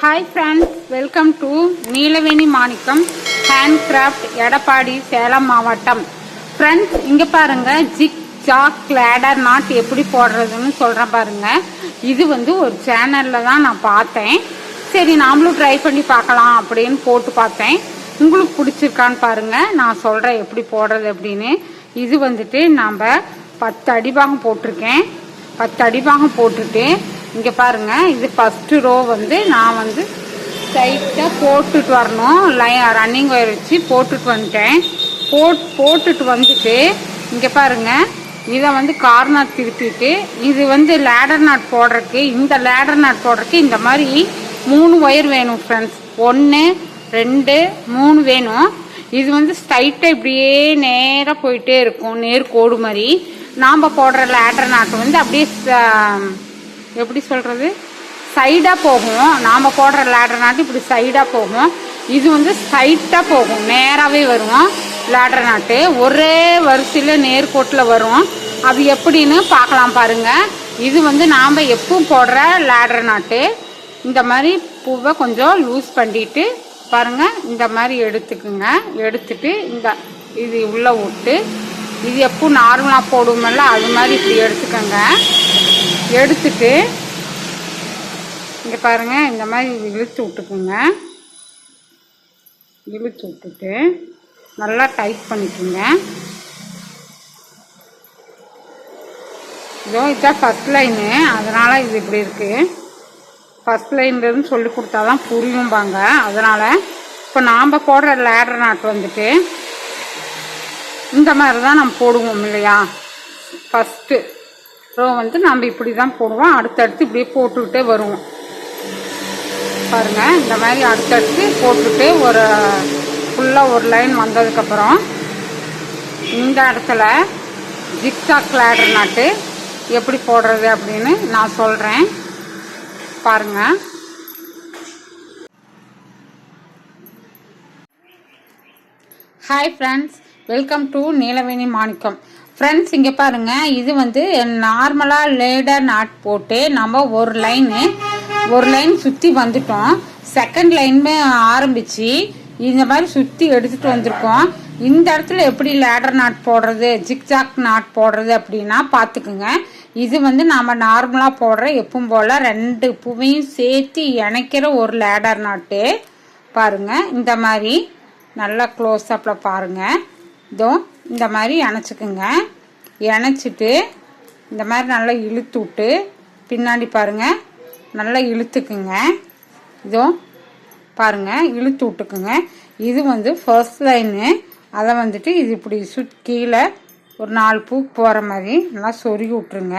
Hi friends welcome to Neelaveni Manickam handcraft Edappadi Salem மாவட்டம் friends இங்கே பாருங்க zig jack ladder not எப்படி போடுறதுன்னு சொல்கிறேன் பாருங்க. இது வந்து ஒரு சேனலில் தான் நான் பார்த்தேன். சரி நாமளும் ட்ரை பண்ணி பார்க்கலாம் அப்படின்னு போட்டு பார்த்தேன். உங்களுக்கு பிடிச்சிருக்கான்னு பாருங்கள் நான் சொல்கிறேன் எப்படி போடுறது அப்படின்னு. இது வந்துட்டு நாம் பத்து அடிபாகம் போட்டிருக்கேன். பத்து அடிபாகம் போட்டுட்டு இங்கே பாருங்க இது ஃபஸ்ட்டு ரோ வந்து நான் வந்து டைட்டாக போட்டுட்டு வரணும். லை ரன்னிங் ஒயர் வச்சு போட்டுட்டு வந்துட்டேன். போட் போட்டுட்டு வந்துட்டு இங்கே பாருங்க இதை வந்து கார்னர் திருப்பிட்டு இது வந்து லேடர் நாட் போடுறதுக்கு இந்த லேடர் நாட் போடுறதுக்கு இந்த மாதிரி மூணு ஒயர் வேணும் ஃப்ரெண்ட்ஸ் ஒன்று ரெண்டு மூணு வேணும். இது வந்து ஸ்ட்ரைட்டாக இப்படியே நேராக போயிட்டே இருக்கும் நேர் கோடு மாதிரி. நாம் போடுற லேடர் நாட்டு வந்து அப்படியே எப்படி சொல்கிறது சைடாக போகும். நாம் போடுற லேடர் நாட்டு இப்படி சைடாக போகும். இது வந்து ஸ்ட்ரைட்டாக போகும். நேராகவே வரும் லேடர் நாட்டு. ஒரே வரிசையில் நேர்கோட்டில் வரும். அது எப்படின்னு பார்க்கலாம் பாருங்கள் இது வந்து நாம் எப்பவும் போடுற லேடர் நாட்டு. இந்த மாதிரி பூவை கொஞ்சம் லூஸ் பண்ணிட்டு பாருங்க. இந்த மாதிரி எடுத்துக்குங்க. எடுத்துட்டு இந்த இது உள்ளே விட்டு. இது எப்போ நார்மலாக போடுவோம்ல அது மாதிரி இப்படி எடுத்துக்கோங்க. எடுத்துட்டு இங்கே பாருங்கள் இந்த மாதிரி இழுத்து விட்டுக்குங்க. இழுத்து விட்டுட்டு நல்லா டைட் பண்ணிக்கோங்க. இதோ இதுதான் ஃபஸ்ட் லைனு அதனால் இது இப்படி இருக்குது ஃபஸ்ட் லைன்லேருந்து சொல்லி கொடுத்தா தான் புரியும்பாங்க. அதனால் இப்போ நாம் போடுற லேடர் நாட்டு வந்துட்டு இந்த மாதிரி தான் நம்ம போடுவோம் இல்லையா? ஃபஸ்ட்டு அப்புறம் வந்து நம்ம இப்படி தான் போடுவோம். அடுத்தடுத்து இப்படியே போட்டுக்கிட்டே வருவோம். பாருங்கள் இந்த மாதிரி அடுத்தடுத்து போட்டுக்கிட்டே ஒரு ஃபுல்லாக ஒரு லைன் வந்ததுக்கப்புறம் இந்த இடத்துல ஜிக்ஸாக் லேடர் நட்டு எப்படி போடுறது அப்படின்னு நான் சொல்கிறேன் பாருங்கள் hi friends welcome to Neelaveni Manickam friends இங்கே பாருங்க. இது வந்து நார்மலாக லேடர் நாட் போட்டு நம்ம ஒரு லைனு ஒரு லைன் சுற்றி வந்துட்டோம். செகண்ட் லைனுமே ஆரம்பிச்சு இந்த மாதிரி சுற்றி எடுத்துகிட்டு வந்திருக்கோம். இந்த இடத்துல எப்படி லேடர் நாட் போடுறது ஜிக்ஜாக் நாட் போடுறது அப்படின்னா பார்த்துக்குங்க இது வந்து நாம் நார்மலாக போடுற எப்பவும் போல் ரெண்டு பூவையும் சேர்த்து இணைக்கிற ஒரு லேடர் நாட்டு பாருங்க இந்த மாதிரி நல்லா க்ளோஸ் அப்பில் இதோ இந்த மாதிரி இணைச்சிக்குங்க இணைச்சிட்டு இந்த மாதிரி நல்லா இழுத்து விட்டு பின்னாடி பாருங்க. நல்லா இழுத்துக்குங்க. இதோ பாருங்க இழுத்து விட்டுக்குங்க. இது வந்து ஃபர்ஸ்ட் லைனு அதை வந்துட்டு இது இப்படி சுத் கீழே ஒரு நாலு பூ போகிற மாதிரி நல்லா சொருகி விட்ருங்க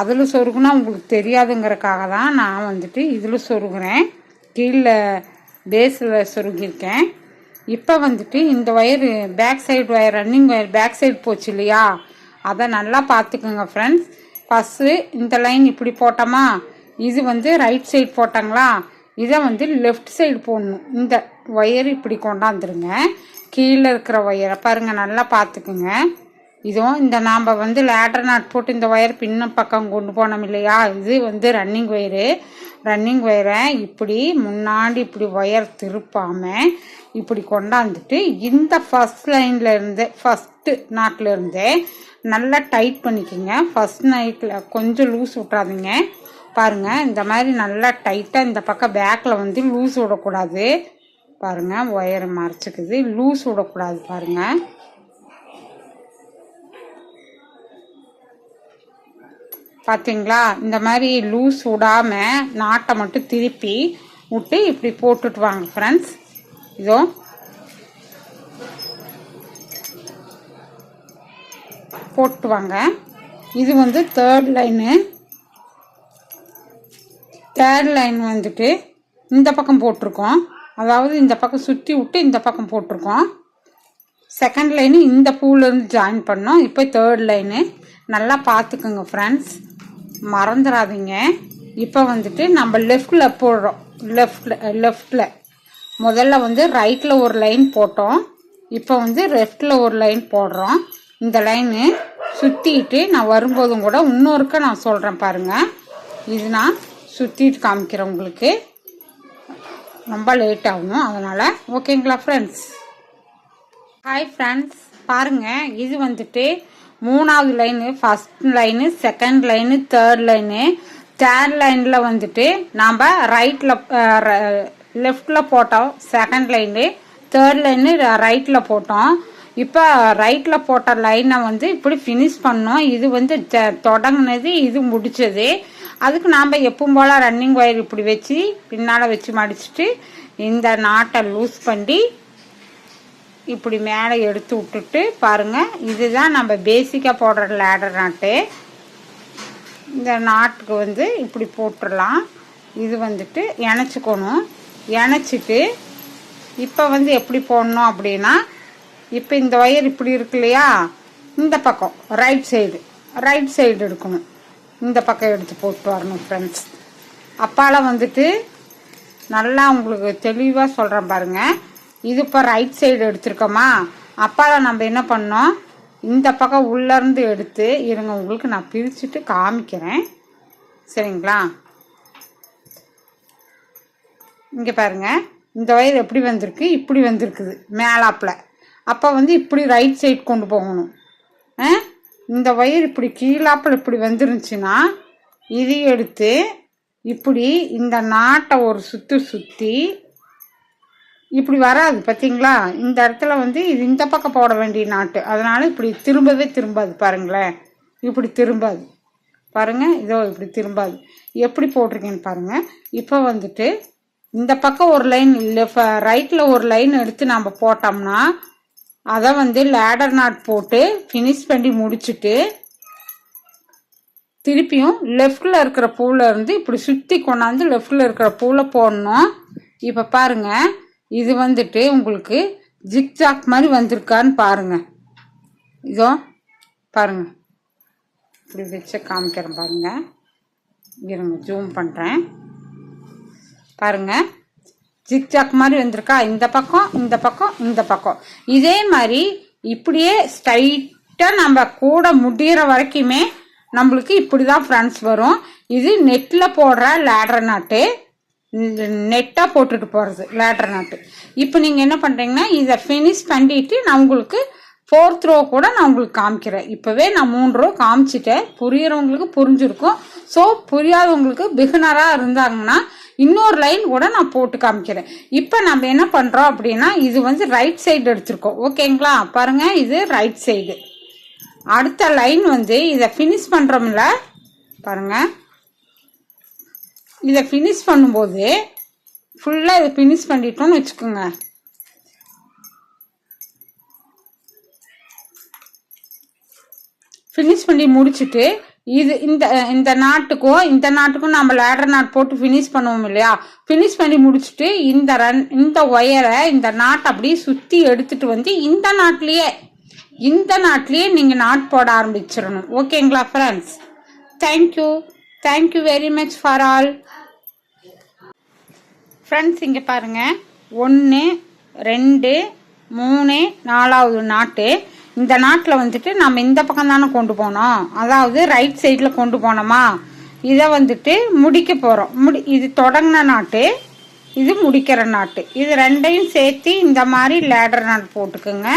அதில் சொருகுனா உங்களுக்கு தெரியாதுங்கிறக்காக தான் நான் வந்துட்டு இதில் சொருகிறேன். கீழே பேஸில் சொருகியிருக்கேன். இப்போ வந்துட்டு இந்த wire back side wire running wire back side போச்சு இல்லையா? அதை நல்லா பார்த்துக்குங்க ஃப்ரெண்ட்ஸ் ஃபஸ்ட்டு இந்த லைன் இப்படி போட்டோமா? இது வந்து ரைட் சைடு போட்டாங்களா? இதை வந்து லெஃப்ட் சைடு போடணும். இந்த ஒயர் இப்படி கொண்டாந்துருங்க. கீழே இருக்கிற ஒயரை பாருங்கள் நல்லா பார்த்துக்குங்க. இதுவும் இந்த நாம் வந்து லேடர் நாட் போட்டு இந்த ஒயர் பின்ன பக்கம் கொண்டு போனோம் இல்லையா? இது வந்து ரன்னிங் ஒயரு ரன்னிங் ஒயரை இப்படி முன்னாடி இப்படி ஒயர் திருப்பாமல் இப்படி கொண்டாந்துட்டு இந்த ஃபஸ்ட் லைனில் ஃபஸ்ட்டு நாட்லேருந்தே நல்லா டைட் பண்ணிக்கோங்க. ஃபஸ்ட் நைட்டில் கொஞ்சம் லூஸ் விட்றாதீங்க பாருங்கள் இந்த மாதிரி நல்லா டைட்டாக இந்த பக்கம் பேக்கில் வந்து லூஸ் விடக்கூடாது. பாருங்கள் ஒயரை மறைச்சிக்குது. லூஸ் விடக்கூடாது பாருங்கள் பார்த்தீங்களா இந்த மாதிரி லூஸ் விடாமல் நாட்டை மட்டும் திருப்பி விட்டு இப்படி போட்டுட்டு வாங்க ஃப்ரெண்ட்ஸ் இதோ. போட்டு வாங்க. இது வந்து தேர்ட் லைனு தேர்ட் லைன் வந்துட்டு இந்த பக்கம் போட்டிருக்கோம். அதாவது இந்த பக்கம் சுற்றி விட்டு இந்த பக்கம் போட்டிருக்கோம். செகண்ட் லைனு இந்த பூலேருந்து ஜாயின் பண்ணோம். இப்போ தேர்ட் லைனு நல்லா பார்த்துக்குங்க ஃப்ரெண்ட்ஸ் மறந்துடாதீங்க இப்போ வந்துட்டு நம்ம லெஃப்டில் போடுறோம். லெஃப்டில் லெஃப்டில் முதல்ல வந்து ரைட்டில் ஒரு லைன் போட்டோம். இப்போ வந்து லெஃப்டில் ஒரு லைன் போடுறோம். இந்த லைனு சுற்றிட்டு நான் வரும்போதும் கூட இன்னொருக்க நான் சொல்கிறேன் பாருங்கள் இது நான் சுற்றிட்டு காமிக்கிறேன் உங்களுக்கு. ரொம்ப லேட் ஆகும் அதனால் ஓகேங்களா ஃப்ரெண்ட்ஸ் ஹாய் ஃப்ரெண்ட்ஸ் பாருங்க இது வந்துட்டு மூணாவது line first line second line third line third லைனில் வந்துட்டு நாம் ரைட்டில் லெஃப்டில் போட்டோம் செகண்ட் லைனு தேர்ட் லைனு ரைட்டில் போட்டோம். இப்போ ரைட்டில் போட்ட லைனை வந்து இப்படி ஃபினிஷ் பண்ணோம். இது வந்து தொடங்கினது இது முடிச்சது. அதுக்கு நாம் எப்பவும் போல் ரன்னிங் ஒயர் இப்படி வச்சு பின்னால் வச்சு மடிச்சிட்டு இந்த நாட்டை லூஸ் பண்ணி இப்படி மேலே எடுத்து விட்டுட்டு பாருங்க. இதுதான் நம்ம பேசிக்காக போடுற லேடர் நாட்டு. இந்த நாட்டுக்கு வந்து இப்படி போட்டுடலாம் இது வந்துட்டு இணைச்சிக்கணும். இணைச்சிட்டு இப்போ வந்து எப்படி போடணும் அப்படின்னா இப்போ இந்த ஒயர் இப்படி இருக்கு இல்லையா? இந்த பக்கம் ரைட் சைடு ரைட் சைடு எடுக்கணும். இந்த பக்கம் எடுத்து போட்டு வரணும் ஃப்ரெண்ட்ஸ் அப்பால வந்துட்டு நல்லா உங்களுக்கு தெளிவாக சொல்கிறேன் பாருங்கள் இது இப்போ ரைட் சைடு எடுத்திருக்கோமா? அப்பால நம்ம என்ன பண்ணோம்? இந்த பக்கம் உள்ளேருந்து எடுத்து இருங்க உங்களுக்கு நான் பிரிச்சுட்டு காமிக்கிறேன். சரிங்களா? இங்கே பாருங்க. இந்த ஒயர் எப்படி வந்திருக்கு? இப்படி வந்திருக்குது. மேலாப்பில். அப்போ வந்து இப்படி ரைட் சைடு கொண்டு போகணும். ஆ? இந்த ஒயர் இப்படி கீழாப்பில் இப்படி வந்துருந்துச்சுன்னா இது எடுத்து இப்படி இந்த நாட்டை ஒரு சுற்று சுற்றி இப்படி வராது பார்த்தீங்களா இந்த இடத்துல வந்து இது இந்த பக்கம் போட வேண்டிய நாட்டு. அதனால இப்படி திரும்பவே திரும்பாது பாருங்களேன். இப்படி திரும்பாது. பாருங்க இதோ இப்படி திரும்பாது. எப்படி போட்டிருக்கேன்னு பாருங்க. இப்போ வந்துட்டு இந்த பக்கம் ஒரு லைன் ரைட்டில் ஒரு லைன் எடுத்து நம்ம போட்டோம்னா அதை வந்து லேடர் நாட் போட்டு ஃபினிஷ் பண்ணி முடிச்சுட்டு திருப்பியும் லெஃப்டில் இருக்கிற பூவில் இருந்து இப்படி சுற்றி கொண்டாந்து லெஃப்டில் இருக்கிற பூவில் போடணும். இப்போ பாருங்கள் இது வந்துட்டு உங்களுக்கு ஜிக்ஜாக் மாதிரி வந்திருக்கான்னு பாருங்க. இதோ பாருங்க. இப்படி வச்சு காமிக்கிறேன் பாருங்க. இருங்க ஜூம் பண்ணுறேன் பாருங்க. ஜிக்ஜாக் மாதிரி வந்திருக்கா? இந்த பக்கம் இந்த பக்கம் இந்த பக்கம். இதே மாதிரி இப்படியே ஸ்ட்ரைட்டாக நம்ம கூட முடிகிற வரைக்குமே நம்மளுக்கு இப்படி தான் ஃப்ரெண்ட்ஸ் வரும். இது நெட்டில் போடுற லேடர் நாட்டு நெட்டாக போட்டுட்டு போகிறது லேட்டர் நாட்டு இப்போ நீங்கள் என்ன பண்ணுறீங்கன்னா இதை ஃபினிஷ் பண்ணிட்டு நான் உங்களுக்கு ஃபோர்த் ரோ கூட நான் உங்களுக்கு காமிக்கிறேன். இப்போவே நான் மூணு ரோ காமிச்சிட்டேன். புரியுறவங்களுக்கு புரிஞ்சிருக்கும். ஸோ புரியாதவங்களுக்கு பிகினராக இருந்தாங்கன்னா இன்னொரு லைன் கூட நான் போட்டு காமிக்கிறேன். இப்போ நம்ம என்ன பண்ணுறோம் அப்படின்னா இது வந்து ரைட் சைடு எடுத்திருக்கோம். ஓகேங்களா பாருங்க இது ரைட் சைடு அடுத்த லைன் வந்து இதை ஃபினிஷ் பண்ணுறோம்ல பாருங்கள் இதை ஃபினிஷ் பண்ணும்போது ஃபுல்லாக இதை ஃபினிஷ் பண்ணிட்டோம்னு வச்சுக்கோங்க. ஃபினிஷ் பண்ணி முடிச்சுட்டு இது இந்த இந்த நாட்டுக்கும் இந்த நாட்டுக்கும் நம்ம லேடர் நாட் போட்டு ஃபினிஷ் பண்ணுவோம் இல்லையா? ஃபினிஷ் பண்ணி முடிச்சுட்டு இந்த ரன் இந்த ஒயரை இந்த நாட்டை அப்படியே சுற்றி எடுத்துட்டு வந்து இந்த நாட்டிலேயே இந்த நாட்டிலேயே நீங்கள் நாட் போட ஆரம்பிச்சிடணும். ஓகேங்களா friends thank you thank you very much for all friends இங்கே பாருங்கள் ஒன்று ரெண்டு மூணு நாலாவது நாட்டு. இந்த நாட்டில் வந்துட்டு நம்ம இந்த பக்கம் தானே கொண்டு போனோம். அதாவது ரைட் சைடில் கொண்டு போனோமா? இதை வந்துட்டு முடிக்க போகிறோம் முடி இது தொடங்கின நாட்டு இது முடிக்கிற நாட்டு. இது ரெண்டையும் சேர்த்து இந்த மாதிரி லேடர் நாட் போட்டுக்குங்க.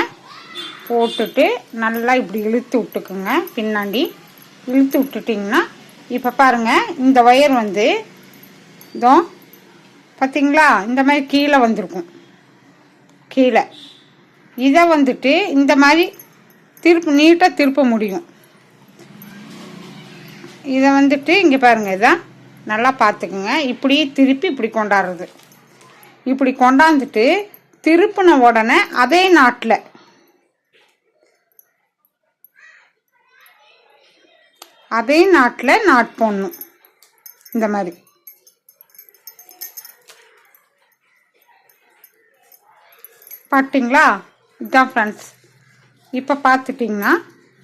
போட்டுட்டு நல்லா இப்படி இழுத்து விட்டுக்குங்க. பின்னாடி இழுத்து விட்டுட்டிங்கன்னா இப்போ பாருங்க இந்த ஒயர் வந்து இதோ பார்த்தீங்களா இந்த மாதிரி கீழே வந்திருக்கும். கீழே. இதை வந்துட்டு இந்த மாதிரி திருப்பு நீட்டாக திருப்ப முடியும். இதை வந்துட்டு இங்கே பாருங்கள் இதான் நல்லா பார்த்துக்குங்க. இப்படி திருப்பி இப்படி கொண்டாடுறது. இப்படி கொண்டாந்துட்டு திருப்பின உடனே அதே நாட்டில் அதே நாட்டில் நாட் போடணும். இந்த மாதிரி. பார்த்தீங்களா இதுதான் ஃப்ரெண்ட்ஸ் இப்போ பார்த்துட்டிங்கன்னா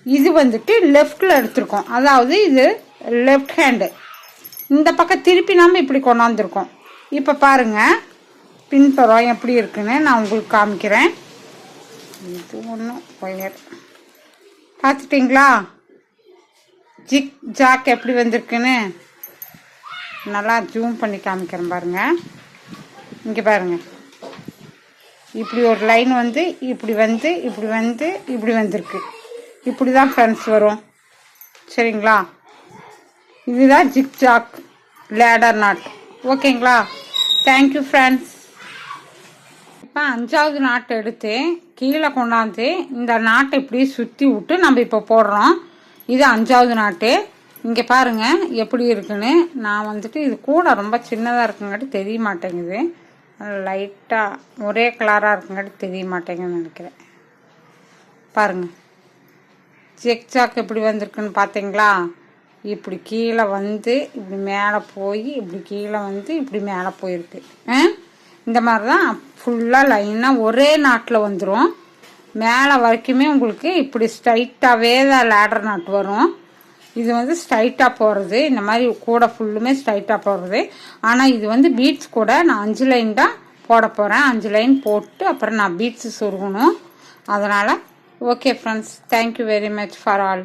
இது வந்துட்டு லெஃப்டில் எடுத்திருக்கோம். அதாவது இது லெஃப்ட் ஹேண்டு இந்த பக்கம் திருப்பி நாம் இப்படி கொண்டாந்துருக்கோம். இப்போ பாருங்கள் பின்புறம் எப்படி இருக்குன்னு நான் உங்களுக்கு காமிக்கிறேன். இது ஒன்றும் ஒயர் பார்த்துட்டிங்களா ஜிக் ஜாக் எப்படி வந்திருக்குன்னு நல்லா ஜூம் பண்ணி காமிக்கிறேன் பாருங்கள் இங்கே பாருங்க. இப்படி ஒரு லைன் வந்து இப்படி வந்து இப்படி வந்து இப்படி வந்திருக்கு. இப்படி தான் ஃப்ரெண்ட்ஸ் வரும். சரிங்களா? இதுதான் ஜிக்ஜாக் லேடர் நாட். ஓகேங்களா? தேங்க்யூ ஃப்ரெண்ட்ஸ் இப்போ அஞ்சாவது நாட்டை எடுத்து கீழே கொண்டாந்து இந்த நாட்டை இப்படி சுற்றி விட்டு நம்ம இப்போ போடுறோம். இது அஞ்சாவது நாட்டு. இங்கே பாருங்க எப்படி இருக்குன்னு. நான் வந்துட்டு இது கூட ரொம்ப சின்னதாக இருக்குங்காட்டி தெரிய மாட்டேங்குது. லைட்டாக ஒரே கலராக இருக்குங்காட்டி தெரிய மாட்டேங்குதுன்னு நினைக்கிறேன். பாருங்க. ஜெக்ஜாக் எப்படி வந்திருக்குன்னு பார்த்தீங்களா இப்படி கீழே வந்து இப்படி மேலே போய் இப்படி கீழே வந்து இப்படி மேலே போயிருக்கு. ஆ? இந்த மாதிரி தான் ஃபுல்லாக லைனாக ஒரே நாட்டில் வந்துடும் மேலே வரைக்குமே உங்களுக்கு இப்படி ஸ்ட்ரைட்டாகவே தான் லேடர் நாட் வரும். இது வந்து ஸ்ட்ரைட்டாக போகிறது இந்த மாதிரி கூட ஃபுல்லுமே ஸ்ட்ரைட்டாக போடுறது ஆனால் இது வந்து பீட்ஸ் கூட நான் அஞ்சு லைன் தான் போட போகிறேன் அஞ்சு லைன் போட்டு அப்புறம் நான் பீட்ஸு சொருகணும். அதனால் okay friends thank you very much for all